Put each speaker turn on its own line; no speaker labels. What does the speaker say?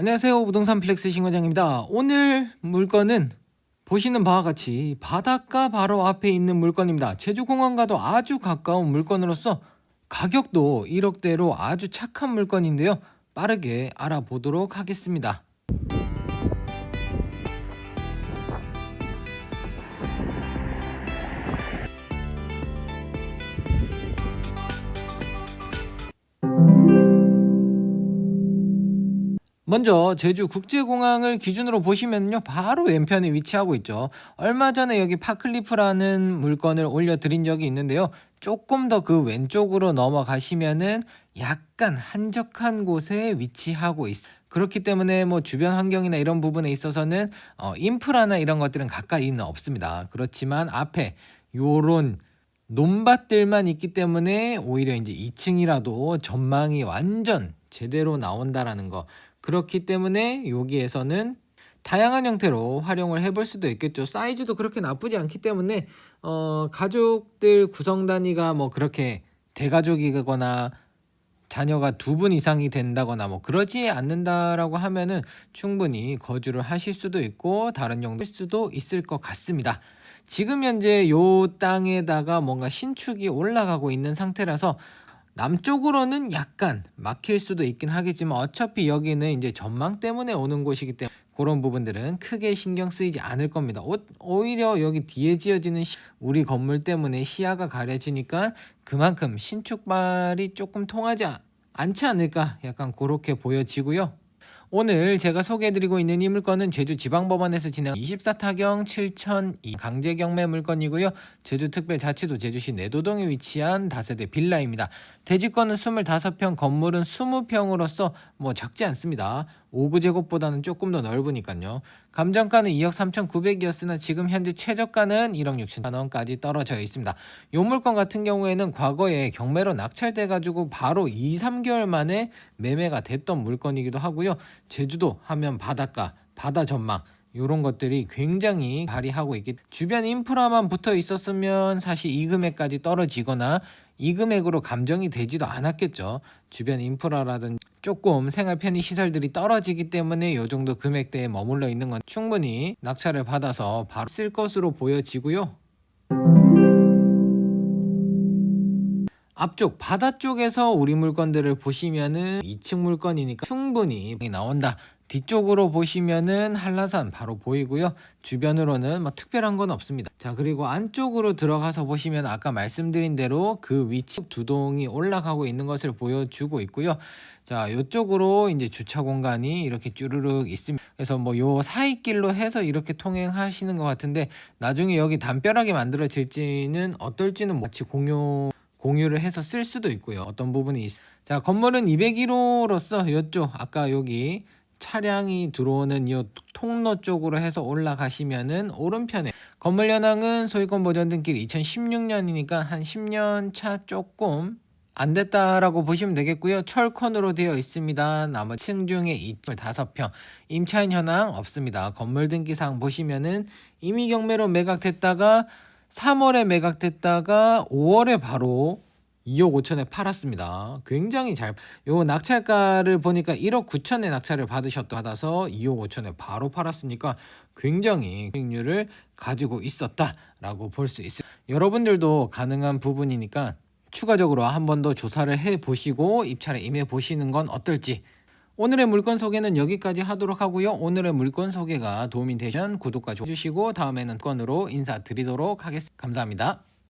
안녕하세요. 부동산 플렉스 신과장입니다. 오늘 물건은 보시는 바와 같이 바닷가 바로 앞에 있는 물건입니다. 제주공항과도 아주 가까운 물건으로서 가격도 1억대로 아주 착한 물건인데요. 빠르게 알아보도록 하겠습니다. 먼저 제주 국제공항을 기준으로 보시면요 바로 왼편에 위치하고 있죠. 얼마 전에 여기 파클리프라는 물건을 올려드린 적이 있는데요. 조금 더 그 왼쪽으로 넘어가시면은 약간 한적한 곳에 위치하고 있 그렇기 때문에 뭐 주변 환경이나 이런 부분에 있어서는 어, 인프라나 이런 것들은 가까이는 없습니다. 그렇지만 앞에 요런 논밭들만 있기 때문에 오히려 이제 2층이라도 전망이 완전 제대로 나온다라는 거 그렇기 때문에 여기에서는 다양한 형태로 활용을 해볼 수도 있겠죠. 사이즈도 그렇게 나쁘지 않기 때문에 어, 가족들 구성 단위가 뭐 그렇게 대가족이거나 자녀가 두 분 이상이 된다거나 뭐 그러지 않는다라고 하면은 충분히 거주를 하실 수도 있고 다른 용도일 수도 있을 것 같습니다. 지금 현재 요 땅에다가 뭔가 신축이 올라가고 있는 상태라서 남쪽으로는 약간 막힐 수도 있긴 하겠지만 어차피 여기는 이제 전망 때문에 오는 곳이기 때문에 그런 부분들은 크게 신경 쓰이지 않을 겁니다. 오, 오히려 여기 뒤에 지어지는 시- 우리 건물 때문에 시야가 가려지니까 그만큼 신축발이 조금 통하지 아- 않지 않을까 약간 그렇게 보여지고요. 오늘 제가 소개해드리고 있는 이 물건은 제주지방법원에서 진행 24타경 7002 강제경매 물건이고요. 제주특별자치도 제주시 내도동에 위치한 다세대 빌라입니다. 대지권은 25평, 건물은 20평으로서 뭐 적지 않습니다. 5구제곱보다는 조금 더 넓으니까요. 감정가는 2억 3,900이었으나 지금 현재 최저가는 1억 6천 원까지 떨어져 있습니다. 요 물건 같은 경우에는 과거에 경매로 낙찰돼 가지고 바로 2, 3개월 만에 매매가 됐던 물건이기도 하고요. 제주도 하면 바닷가, 바다 전망 이런 것들이 굉장히 발휘하고 있기 주변 인프라만 붙어 있었으면 사실 이 금액까지 떨어지거나 이 금액으로 감정이 되지도 않았겠죠. 주변 인프라라든 조금 생활 편의 시설들이 떨어지기 때문에 이 정도 금액대에 머물러 있는 건 충분히 낙찰을 받아서 바로 쓸 것으로 보여지고요. 앞쪽 바다 쪽에서 우리 물건들을 보시면은 2층 물건이니까 충분히 나온다. 뒤쪽으로 보시면은 한라산 바로 보이고요. 주변으로는 뭐 특별한 건 없습니다. 자, 그리고 안쪽으로 들어가서 보시면 아까 말씀드린 대로 그 위치 두 동이 올라가고 있는 것을 보여주고 있고요. 자, 이쪽으로 이제 주차 공간이 이렇게 쭈르륵 있습니다. 그래서 뭐 요 사이 길로 해서 이렇게 통행하시는 것 같은데 나중에 여기 담벼락이 만들어질지는 어떨지는 같이 공유 공유를 해서 쓸 수도 있고요. 어떤 부분이 있... 자, 건물은 201호로서 이쪽 아까 여기 차량이 들어오는 이 통로 쪽으로 해서 올라가시면은 오른편에 건물 현황은 소유권 보전 등길 2016년이니까 한 10년 차 조금 안 됐다라고 보시면 되겠고요. 철콘으로 되어 있습니다. 나머지 층 중에 25평. 임차인 현황 없습니다. 건물 등기상 보시면은 이미 경매로 매각됐다가 3월에 매각됐다가 5월에 바로 2억 5천에 팔았습니다. 굉장히 잘. 요 낙찰가를 보니까 1억 9천에 낙찰을 받으셨다 받아서 2억 5천에 바로 팔았으니까 굉장히 수익률을 가지고 있었다라고 볼 수 있어요. 여러분들도 가능한 부분이니까 추가적으로 한 번 더 조사를 해 보시고 입찰에 임해 보시는 건 어떨지. 오늘의 물건 소개는 여기까지 하도록 하고요. 오늘의 물건 소개가 도움이 되시면 구독과 좋아요 해주시고 다음에는 건으로 인사드리도록 하겠습니다. 감사합니다.